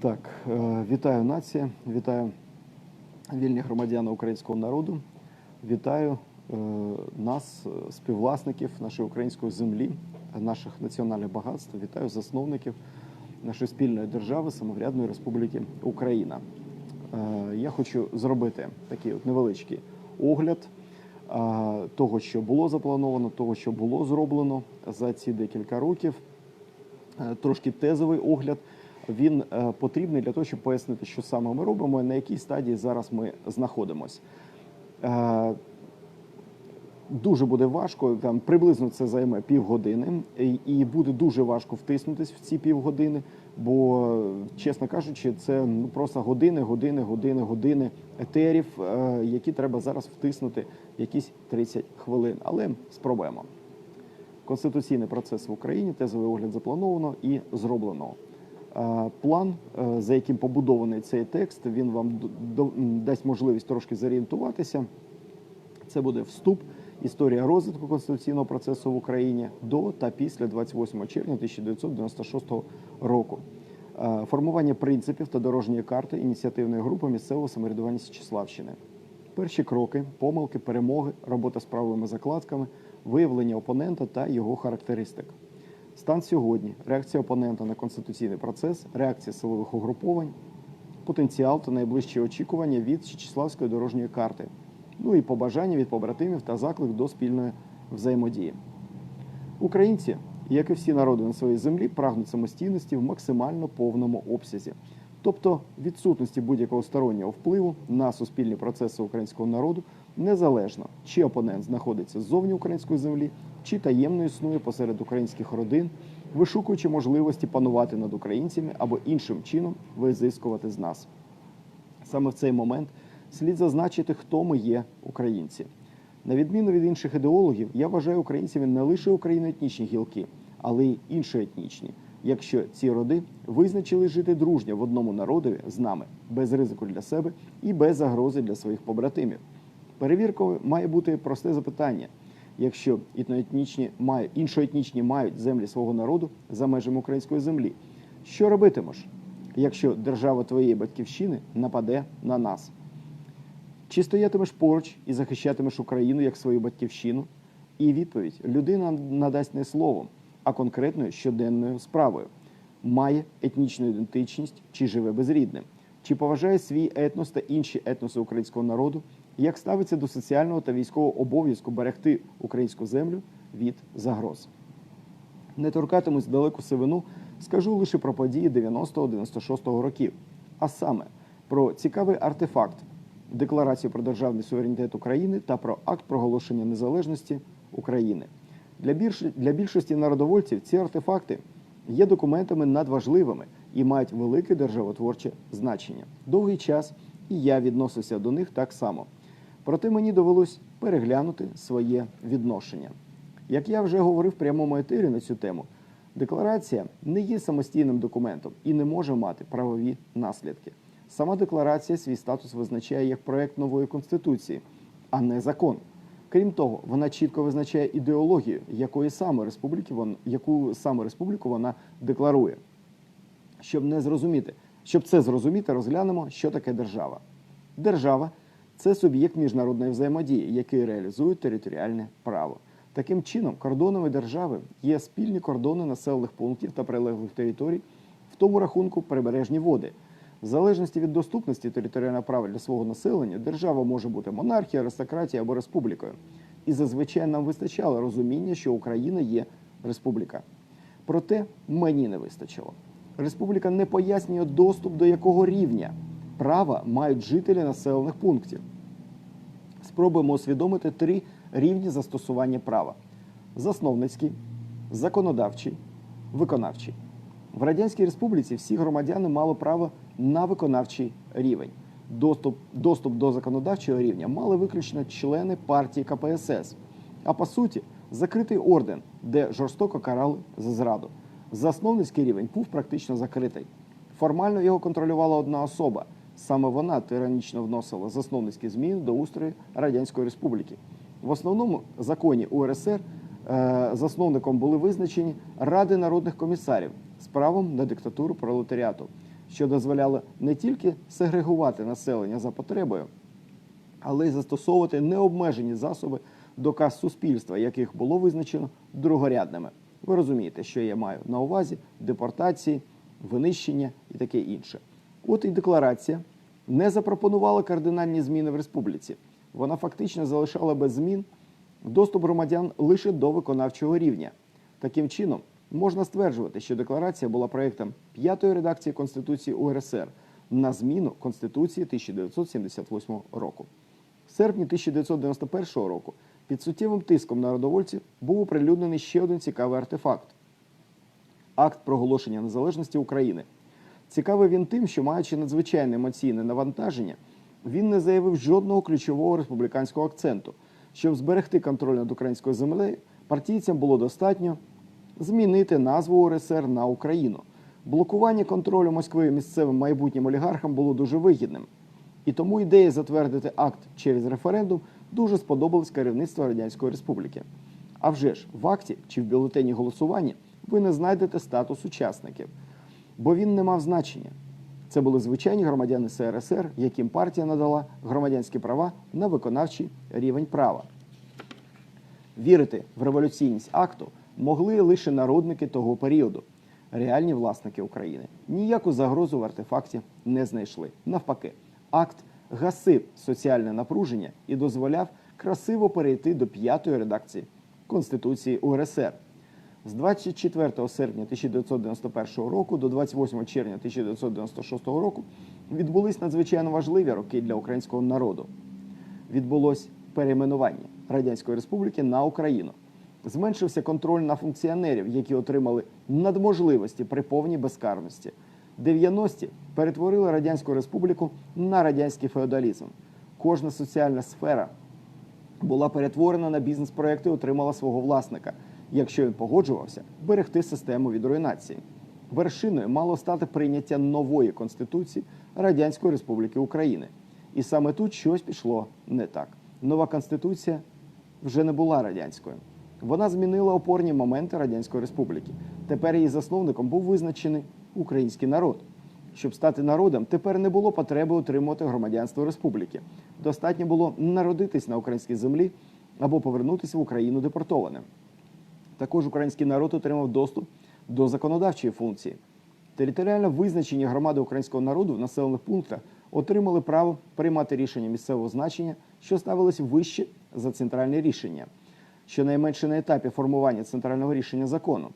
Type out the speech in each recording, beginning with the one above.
Так, е, вітаю нація, вітаю вільні громадяни українського народу, вітаю е, нас, е, співвласників нашої української землі, наших національних багатств, вітаю засновників нашої спільної держави, самоврядної Республіки Україна. Я хочу зробити такий от невеличкий огляд того, що було заплановано, того, що було зроблено за ці декілька років. Трошки тезовий огляд. Він е, потрібний для того, щоб пояснити, що саме ми робимо на якій стадії зараз ми знаходимося. Е, Дуже буде важко, там приблизно це займе півгодини, і- і буде дуже важко втиснутись в ці півгодини, бо, чесно кажучи, це ну, просто години, години, години, години етерів, е, які треба зараз втиснути якісь 30 хвилин. Але спробуємо. Конституційний процес в Україні, тезовий огляд заплановано і зроблено. План, е, за яким побудований цей текст, він вам дасть можливість трошки зорієнтуватися. Це буде вступ, історія розвитку конституційного процесу в Україні до та після 28 червня 1996 року. Е, Формування принципів та дорожньої карти ініціативної групи місцевого самоврядування Січеславщини. Перші кроки, помилки, перемоги, робота з правовими закладками, виявлення опонента та його характеристик. Стан сьогодні, реакція опонента на конституційний процес, реакція силових угруповань, потенціал та найближчі очікування від Січеславської дорожньої карти. Ну і побажання від побратимів та заклик до спільної взаємодії. Українці, як і всі народи на своїй землі, прагнуть самостійності в максимально повному обсязі, тобто відсутності будь-якого стороннього впливу на суспільні процеси українського народу, незалежно чи опонент знаходиться ззовні української землі, чи таємно існує посеред українських родин, вишукуючи можливості панувати над українцями або іншим чином визискувати з нас. Саме в цей момент слід зазначити, хто ми є українці. На відміну від інших ідеологів, я вважаю українцями не лише україноетнічні гілки, але й іншоетнічні. Якщо ці роди визначили жити дружньо в одному народові з нами, без ризику для себе і без загрози для своїх побратимів. Перевіркою має бути просте запитання: якщо етноетнічні мають іншоетнічні мають землі свого народу за межами української землі, що робитимеш, якщо держава твоєї батьківщини нападе на нас? Чи стоятимеш поруч і захищатимеш Україну як свою батьківщину? І відповідь людина надасть не словом, а конкретною щоденною справою. Має етнічну ідентичність чи живе безрідним, чи поважає свій етнос та інші етноси українського народу, як ставиться до соціального та військового обов'язку берегти українську землю від загроз. Не торкатимусь далеку сивину, скажу лише про події 90-96 років, а саме про цікавий артефакт Декларацію про державний суверенітет України та про акт проголошення незалежності України. Для, більш... для більшості народовольців ці артефакти є документами надважливими і мають велике державотворче значення. Довгий час і я відносився до них так само. Проте мені довелось переглянути своє відношення. Як я вже говорив в прямому етері на цю тему, декларація не є самостійним документом і не може мати правові наслідки. Сама декларація свій статус визначає як проект нової конституції, а не закон. Крім того, вона чітко визначає ідеологію, якої саме республіки вон, яку саме республіку вона декларує. Щоб не зрозуміти, щоб це зрозуміти, розглянемо, що таке держава. Держава це суб'єкт міжнародної взаємодії, який реалізує територіальне право. Таким чином, кордонами держави є спільні кордони населених пунктів та прилеглих територій, в тому рахунку прибережні води. В залежності від доступності територіального права для свого населення, держава може бути монархією, аристократією або республікою. І зазвичай нам вистачало розуміння, що Україна є республіка. Проте мені не вистачило. Республіка не пояснює доступ до якого рівня права мають жителі населених пунктів. Спробуємо усвідомити три рівні застосування права: засновницький, законодавчий, виконавчий. В Радянській Республіці всі громадяни мали право на виконавчий рівень. Доступ, доступ до законодавчого рівня мали виключно члени партії КПСС. А по суті, закритий орден, де жорстоко карали за зраду. Засновницький рівень був практично закритий. Формально його контролювала одна особа. Саме вона тиранічно вносила засновницькі зміни до устрою Радянської Республіки. В основному законі УРСР е, засновником були визначені Ради народних комісарів з правом на диктатуру пролетаріату. що дозволяло не тільки сегрегувати населення за потребою, але й застосовувати необмежені засоби доказ суспільства, яких було визначено другорядними. Ви розумієте, що я маю на увазі депортації, винищення і таке інше. От і декларація не запропонувала кардинальні зміни в республіці. Вона фактично залишала без змін доступ громадян лише до виконавчого рівня. Таким чином, можна стверджувати, що декларація була проєктом п'ятої редакції Конституції УРСР на зміну Конституції 1978 року. В серпні 1991 року під суттєвим тиском народовольців був оприлюднений ще один цікавий артефакт акт проголошення незалежності України. Цікавий він тим, що маючи надзвичайне емоційне навантаження, він не заявив жодного ключового республіканського акценту. Щоб зберегти контроль над українською землею, партійцям було достатньо змінити назву УРСР на Україну. Блокування контролю Москви місцевим майбутнім олігархам було дуже вигідним. І тому ідея затвердити акт через референдум дуже сподобалась керівництву Радянської Республіки. А вже ж в акті чи в бюлетені голосування ви не знайдете статус учасників, бо він не мав значення. Це були звичайні громадяни СРСР, яким партія надала громадянські права на виконавчий рівень права. Вірити в революційність акту могли лише народники того періоду. Реальні власники України ніяку загрозу в артефакті не знайшли. Навпаки, акт гасив соціальне напруження і дозволяв красиво перейти до п'ятої редакції Конституції УРСР. З 24 серпня 1991 року до 28 червня 1996 року відбулись надзвичайно важливі роки для українського народу. Відбулось перейменування Радянської Республіки на Україну. Зменшився контроль на функціонерів, які отримали надможливості при повній безкарності. 90-ті перетворили Радянську Республіку на радянський феодалізм. Кожна соціальна сфера була перетворена на бізнес-проекти і отримала свого власника, якщо він погоджувався берегти систему від руйнації. Вершиною мало стати прийняття нової конституції Радянської Республіки України. І саме тут щось пішло не так. Нова конституція вже не була радянською. Вона змінила опорні моменти Радянської Республіки. Тепер її засновником був визначений український народ. Щоб стати народом, тепер не було потреби отримувати громадянство республіки. Достатньо було народитись на українській землі або повернутися в Україну депортованим. Також український народ отримав доступ до законодавчої функції. Територіально визначені громади українського народу в населених пунктах отримали право приймати рішення місцевого значення, що ставились вище за центральне рішення, щонайменше на етапі формування центрального рішення закону.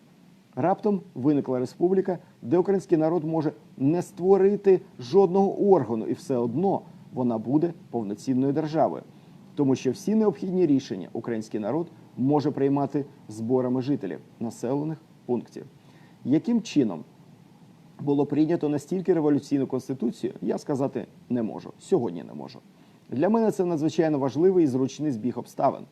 Раптом виникла республіка, де український народ може не створити жодного органу, і все одно вона буде повноцінною державою, тому що всі необхідні рішення український народ може приймати зборами жителів населених пунктів. Яким чином було прийнято настільки революційну конституцію, я сказати не можу. Сьогодні не можу. Для мене це надзвичайно важливий і зручний збіг обставин.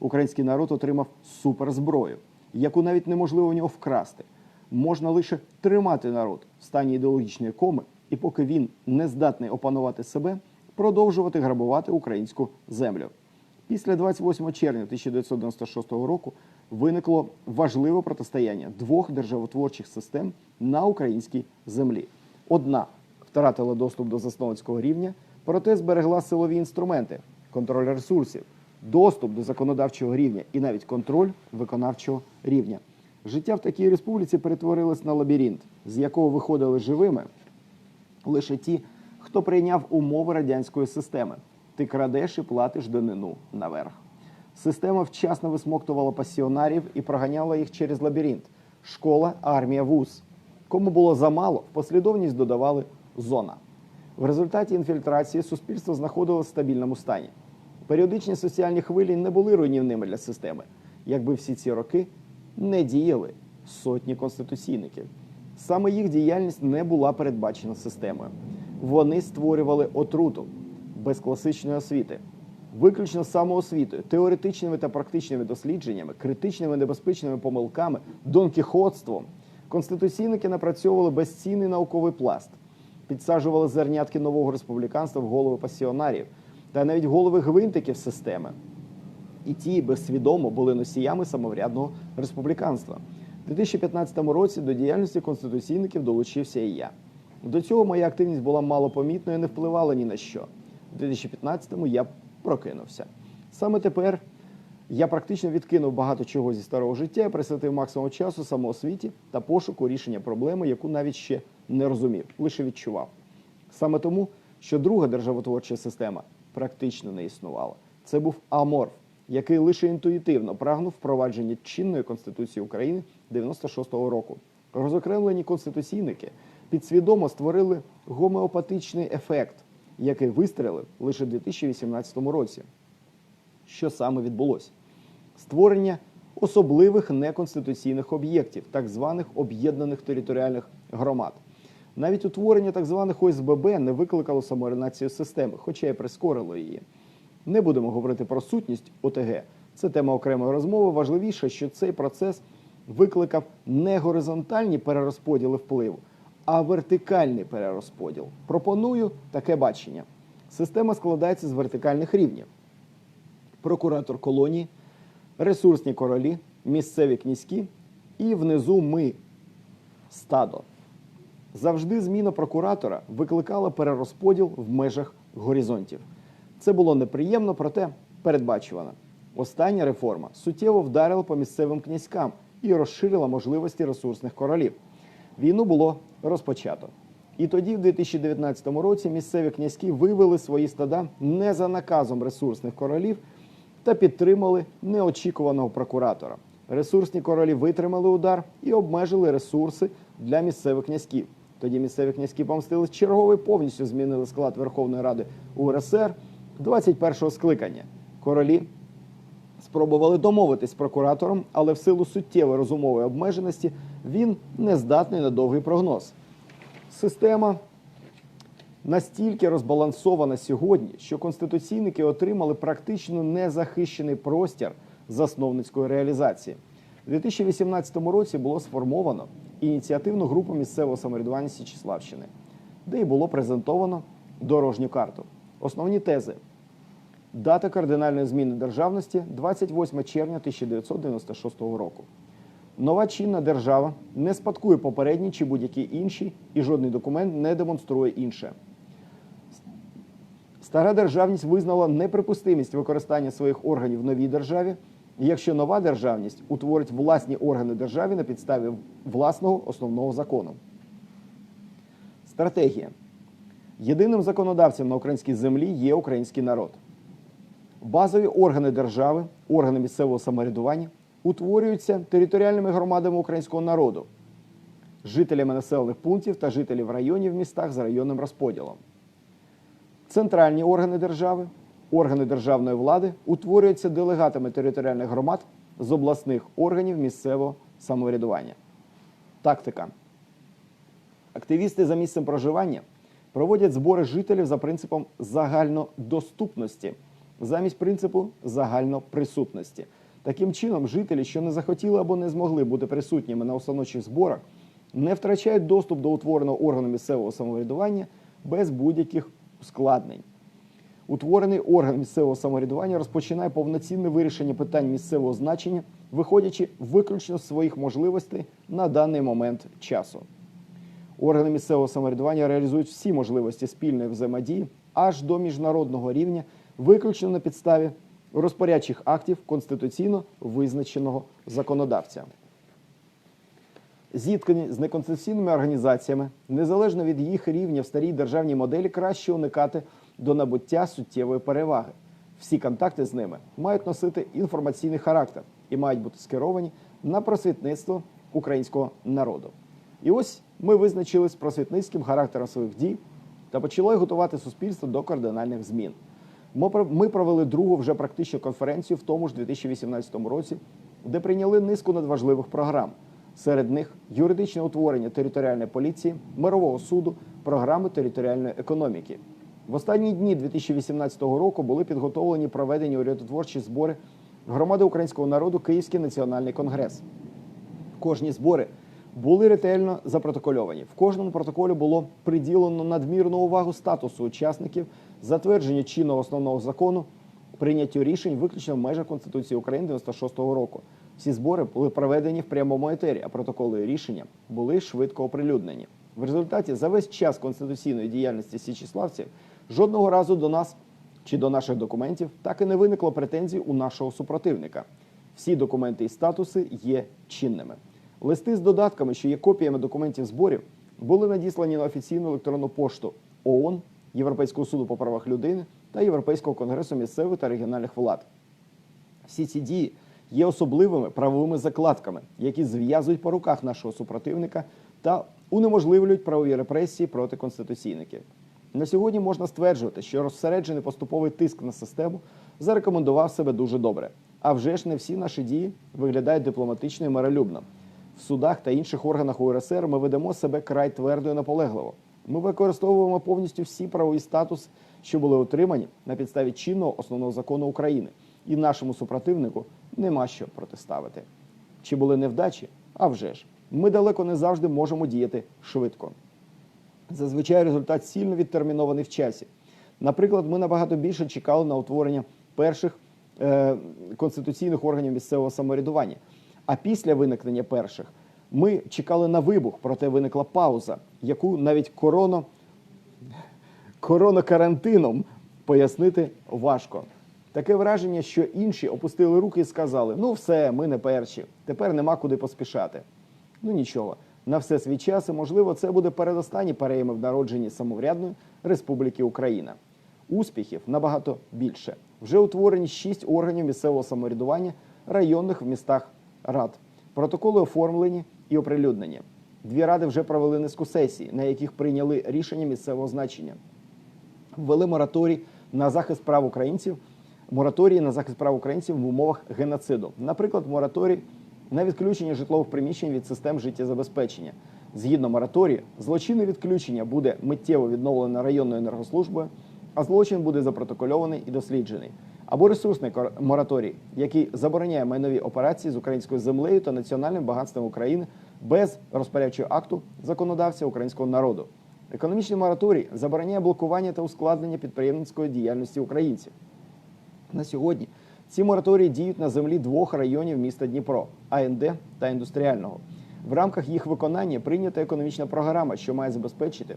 Український народ отримав суперзброю, яку навіть неможливо в нього вкрасти. Можна лише тримати народ в стані ідеологічної коми, і поки він не здатний опанувати себе, продовжувати грабувати українську землю. Після 28 червня 1996 року виникло важливе протистояння двох державотворчих систем на українській землі. Одна втратила доступ до засновницького рівня, проте зберегла силові інструменти, контроль ресурсів, доступ до законодавчого рівня і навіть контроль виконавчого рівня. Життя в такій республіці перетворилось на лабіринт, з якого виходили живими лише ті, хто прийняв умови радянської системи. Ти крадеш і платиш данину наверх. Система вчасно висмоктувала пасіонарів і проганяла їх через лабіринт. Школа, армія, вуз. Кому було замало, в послідовність додавали зона. В результаті інфільтрації суспільство знаходилося в стабільному стані. Періодичні соціальні хвилі не були руйнівними для системи, якби всі ці роки не діяли сотні конституційників. Саме їх діяльність не була передбачена системою. Вони створювали отруту без класичної освіти, виключно самоосвітою, теоретичними та практичними дослідженнями, критичними небезпечними помилками, донкіхотством. Конституційники напрацьовували безцінний науковий пласт, підсаджували зернятки нового республіканства в голови пасіонарів та навіть голови гвинтиків системи. І ті безсвідомо були носіями самоврядного республіканства. У 2015 році до діяльності конституційників долучився і я. До цього моя активність була малопомітною і не впливала ні на що. У 2015-му я прокинувся. Саме тепер я практично відкинув багато чого зі старого життя присвятив максимум часу самоосвіті та пошуку рішення проблеми, яку навіть ще не розумів, лише відчував. Саме тому, що друга державотворча система практично не існувала. Це був аморф, який лише інтуїтивно прагнув впровадження чинної конституції України 96-го року. Розокремлені конституційники підсвідомо створили гомеопатичний ефект, який вистрелив лише в 2018 році. Що саме відбулося? Створення особливих неконституційних об'єктів, так званих об'єднаних територіальних громад. Навіть утворення так званих ОСББ не викликало самоорганізацію системи, хоча й прискорило її. Не будемо говорити про сутність ОТГ. Це тема окремої розмови. Важливіше, що цей процес викликав не горизонтальні перерозподіли впливу, а вертикальний перерозподіл. Пропоную таке бачення. Система складається з вертикальних рівнів прокуратор колонії, ресурсні королі, місцеві князькі і внизу ми стадо. Завжди зміна прокуратора викликала перерозподіл в межах горизонтів. Це було неприємно, проте передбачувано. Остання реформа суттєво вдарила по місцевим князькам і розширила можливості ресурсних королів. Війну було розпочато. І тоді, в 2019 році, місцеві князьки вивели свої стада не за наказом ресурсних королів та підтримали неочікуваного прокуратора. Ресурсні королі витримали удар і обмежили ресурси для місцевих князьків. Тоді місцеві князьки помстились черговий повністю змінили склад Верховної Ради УРСР 21-го скликання. Королі спробували домовитись з прокуратором, але в силу суттєвої розумової обмеженості він не здатний на довгий прогноз. Система настільки розбалансована сьогодні, що конституційники отримали практично незахищений простір засновницької реалізації. У 2018 році було сформовано ініціативну групу місцевого самоврядування Січеславщини, де й було презентовано дорожню карту. Основні тези. Дата кардинальної зміни державності 28 червня 1996 року. Нова чинна держава не спадкує попередній чи будь-який інший, і жодний документ не демонструє інше. Стара державність визнала неприпустимість використання своїх органів в новій державі, якщо нова державність утворить власні органи держави на підставі власного основного закону. Стратегія. Єдиним законодавцем на українській землі є український народ. Базові органи держави, органи місцевого самоврядування утворюються територіальними громадами українського народу, жителями населених пунктів та жителів районів в містах з районним розподілом. Центральні органи держави, органи державної влади утворюються делегатами територіальних громад з обласних органів місцевого самоврядування. Тактика. Активісти за місцем проживання проводять збори жителів за принципом загальнодоступності замість принципу загальноприсутності. Таким чином, жителі, що не захотіли або не змогли бути присутніми на установчих зборах, не втрачають доступ до утвореного органу місцевого самоврядування без будь-яких ускладнень. Утворений орган місцевого самоврядування розпочинає повноцінне вирішення питань місцевого значення, виходячи виключно з своїх можливостей на даний момент часу. Органи місцевого самоврядування реалізують всі можливості спільної взаємодії аж до міжнародного рівня, виключно на підставі розпорядчих актів конституційно визначеного законодавця. Зіткнені з неконституційними організаціями, незалежно від їх рівня в старій державній моделі, краще уникати до набуття суттєвої переваги. Всі контакти з ними мають носити інформаційний характер і мають бути скеровані на просвітництво українського народу. І ось ми визначились просвітницьким характером своїх дій та почали готувати суспільство до кардинальних змін. Ми провели другу вже практичну конференцію в тому ж 2018 році, де прийняли низку надважливих програм. Серед них юридичне утворення територіальної поліції, мирового суду, програми територіальної економіки. В останні дні 2018 року були підготовлені проведені урядотворчі збори громади українського народу Київський національний конгрес. Кожні збори були ретельно запротокольовані. В кожному протоколі було приділено надмірну увагу статусу учасників, затвердження чинного основного закону, прийняттю рішень виключно в межах Конституції України 96-го року. Всі збори були проведені в прямому етері, а протоколи і рішення були швидко оприлюднені. В результаті за весь час конституційної діяльності січіславців жодного разу до нас чи до наших документів так і не виникло претензій у нашого супротивника. Всі документи і статуси є чинними. Листи з додатками, що є копіями документів зборів, були надіслані на офіційну електронну пошту ООН, Європейського суду по правах людини та Європейського конгресу місцевих та регіональних влад. Всі ці дії є особливими правовими закладками, які зв'язують по руках нашого супротивника та унеможливлюють правові репресії проти конституційників. На сьогодні можна стверджувати, що розсереджений поступовий тиск на систему зарекомендував себе дуже добре. А вже ж не всі наші дії виглядають дипломатично і миролюбно. В судах та інших органах УРСР ми ведемо себе край твердо і наполегливо. Ми використовуємо повністю всі правові статуси, що були отримані на підставі чинного основного закону України, і нашому супротивнику нема що протиставити. Чи були невдачі? А вже ж. Ми далеко не завжди можемо діяти швидко. Зазвичай результат сильно відтермінований в часі. Наприклад, ми набагато більше чекали на утворення перших е, конституційних органів місцевого самоврядування. А після виникнення перших ми чекали на вибух, проте виникла пауза, яку навіть корона, коронакарантином пояснити важко. Таке враження, що інші опустили руки і сказали: ну все, ми не перші, тепер нема куди поспішати. Ну нічого, на все свій час, і можливо, це буде передостанні перейми в народженні самоврядної Республіки Україна. Успіхів набагато більше. Вже утворені шість органів місцевого самоврядування районних в містах рад. Протоколи оформлені і оприлюднені. Дві ради вже провели низку сесій, на яких прийняли рішення місцевого значення. Ввели мораторій на захист прав українців, мораторії на захист прав українців в умовах геноциду. Наприклад, мораторій на відключення житлових приміщень від систем життєзабезпечення. Згідно мораторію, злочинне відключення буде миттєво відновлено районною енергослужбою, а злочин буде запротокольований і досліджений. Або ресурсний мораторій, який забороняє майнові операції з українською землею та національним багатством України без розпорядчого акту законодавця українського народу. Економічний мораторій забороняє блокування та ускладнення підприємницької діяльності українців. На сьогодні ці мораторії діють на землі двох районів міста Дніпро АНД та індустріального. В рамках їх виконання прийнята економічна програма, що має забезпечити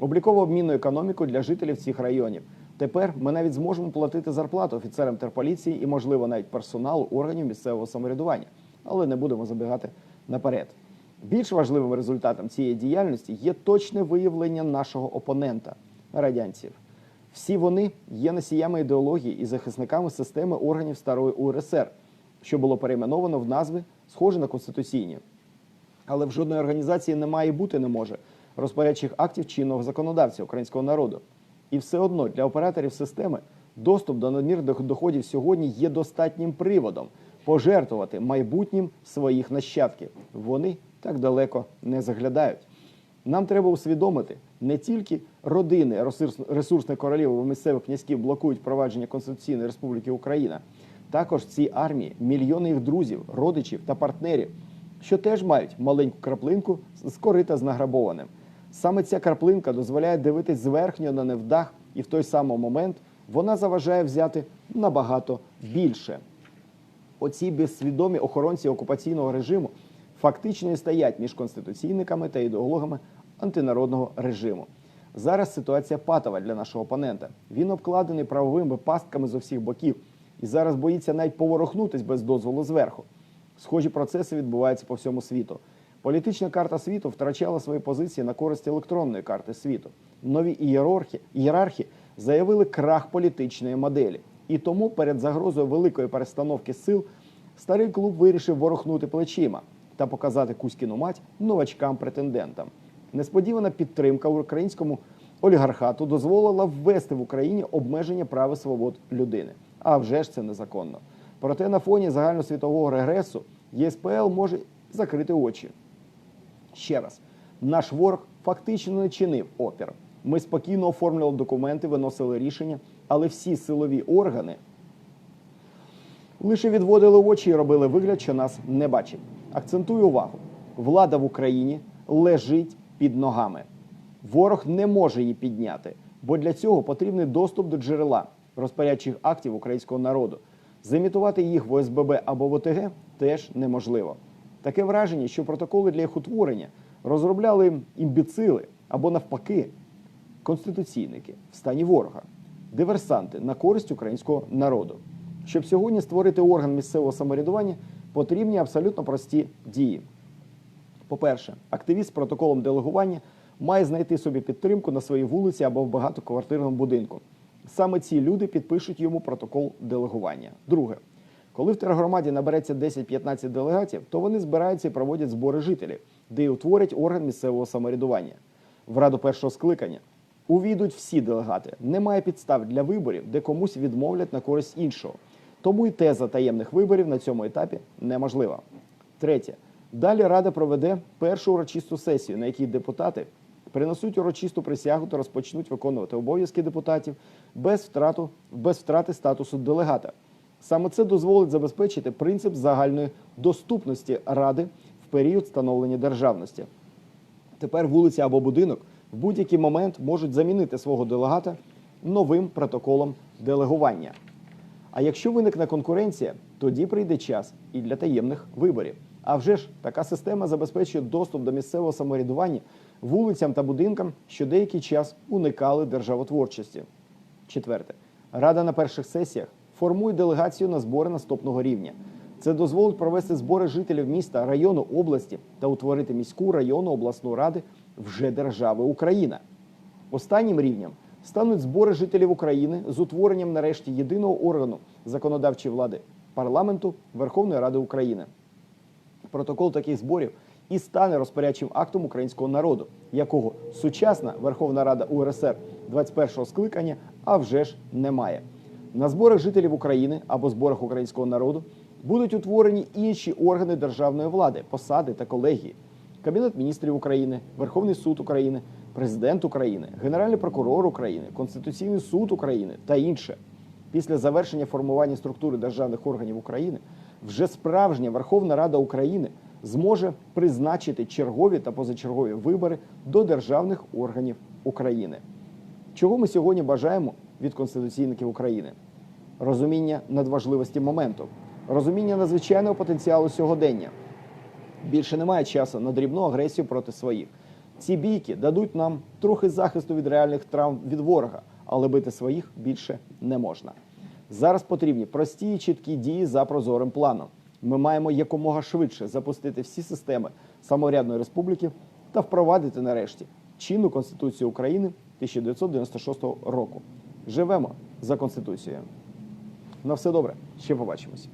обліково-обмінну економіку для жителів цих районів. Тепер ми навіть зможемо платити зарплату офіцерам терполіції і, можливо, навіть персоналу органів місцевого самоврядування, але не будемо забігати наперед. Більш важливим результатом цієї діяльності є точне виявлення нашого опонента радянців. Всі вони є носіями ідеології і захисниками системи органів старої УРСР, що було перейменовано в назви, схожі на конституційні. Але в жодної організації немає і бути не може розпорядчих актів чинного законодавця українського народу. І все одно для операторів системи доступ до надмірних доходів сьогодні є достатнім приводом пожертвувати майбутнім своїх нащадків. Вони так далеко не заглядають. Нам треба усвідомити, не тільки родини ресурс- ресурсних королів місцевих князьків блокують провадження Конституційної Республіки Україна. Також в цій армії мільйони їх друзів, родичів та партнерів, що теж мають маленьку краплинку з корита з награбованим. Саме ця краплинка дозволяє дивитись зверхньо на невдах, і в той самий момент вона заважає взяти набагато більше оці безсвідомі охоронці окупаційного режиму фактично і стоять між конституційниками та ідеологами антинародного режиму. Зараз ситуація патова для нашого опонента. Він обкладений правовими пастками з усіх боків і зараз боїться навіть поворухнутись без дозволу зверху. Схожі процеси відбуваються по всьому світу. Політична карта світу втрачала свої позиції на користь електронної карти світу. Нові ієрархи, ієрархи заявили крах політичної моделі. І тому перед загрозою великої перестановки сил старий клуб вирішив ворухнути плечима та показати Кузькіну мать новачкам-претендентам. Несподівана підтримка українському олігархату дозволила ввести в Україні обмеження прав і свобод людини. А вже ж це незаконно. Проте на фоні загальносвітового регресу ЄСПЛ може закрити очі. Ще раз, наш ворог фактично не чинив опір. Ми спокійно оформлювали документи, виносили рішення, але всі силові органи лише відводили очі і робили вигляд, що нас не бачать. Акцентую увагу: влада в Україні лежить під ногами. Ворог не може її підняти, бо для цього потрібний доступ до джерела розпорядчих актів українського народу. Замітувати їх в ОСББ або в ОТГ теж неможливо. Таке враження, що протоколи для їх утворення розробляли імбіцили або навпаки конституційники в стані ворога, диверсанти на користь українського народу. Щоб сьогодні створити орган місцевого самоврядування, потрібні абсолютно прості дії. По-перше, активіст з протоколом делегування має знайти собі підтримку на своїй вулиці або в багатоквартирному будинку. Саме ці люди підпишуть йому протокол делегування. Друге, коли в тергромаді набереться 10-15 делегатів, то вони збираються і проводять збори жителів, де й утворять орган місцевого самоврядування. В раду першого скликання увійдуть всі делегати. Немає підстав для виборів, де комусь відмовлять на користь іншого. Тому і теза таємних виборів на цьому етапі неможлива. Третє. Далі Рада проведе першу урочисту сесію, на якій депутати принесуть урочисту присягу та розпочнуть виконувати обов'язки депутатів без, втрату, без втрати статусу делегата. Саме це дозволить забезпечити принцип загальної доступності Ради в період становлення державності. Тепер вулиця або будинок в будь-який момент можуть замінити свого делегата новим протоколом делегування. А якщо виникне конкуренція, тоді прийде час і для таємних виборів. А вже ж така система забезпечує доступ до місцевого самоврядування вулицям та будинкам, що деякий час уникали державотворчості. Четверте, рада на перших сесіях формує делегацію на збори наступного рівня. Це дозволить провести збори жителів міста, району, області та утворити міську районну обласну ради вже держави Україна. Останнім рівнем стануть збори жителів України з утворенням нарешті єдиного органу законодавчої влади парламенту Верховної Ради України. Протокол таких зборів і стане розпорядчим актом українського народу, якого сучасна Верховна Рада УРСР 21-го скликання а вже ж немає. На зборах жителів України або зборах українського народу будуть утворені інші органи державної влади, посади та колегії. Кабінет міністрів України, Верховний суд України, Президент України, Генеральний прокурор України, Конституційний суд України та інше. Після завершення формування структури державних органів України вже справжня Верховна Рада України зможе призначити чергові та позачергові вибори до державних органів України. Чого ми сьогодні бажаємо від конституційників України? Розуміння надважливості моменту, розуміння надзвичайного потенціалу сьогодення. Більше немає часу на дрібну агресію проти своїх. Ці бійки дадуть нам трохи захисту від реальних травм від ворога, але бити своїх більше не можна. Зараз потрібні прості і чіткі дії за прозорим планом. Ми маємо якомога швидше запустити всі системи самоврядної республіки та впровадити нарешті чинну Конституцію України 1996 року. Живемо за Конституцією. На все добре, ще побачимось.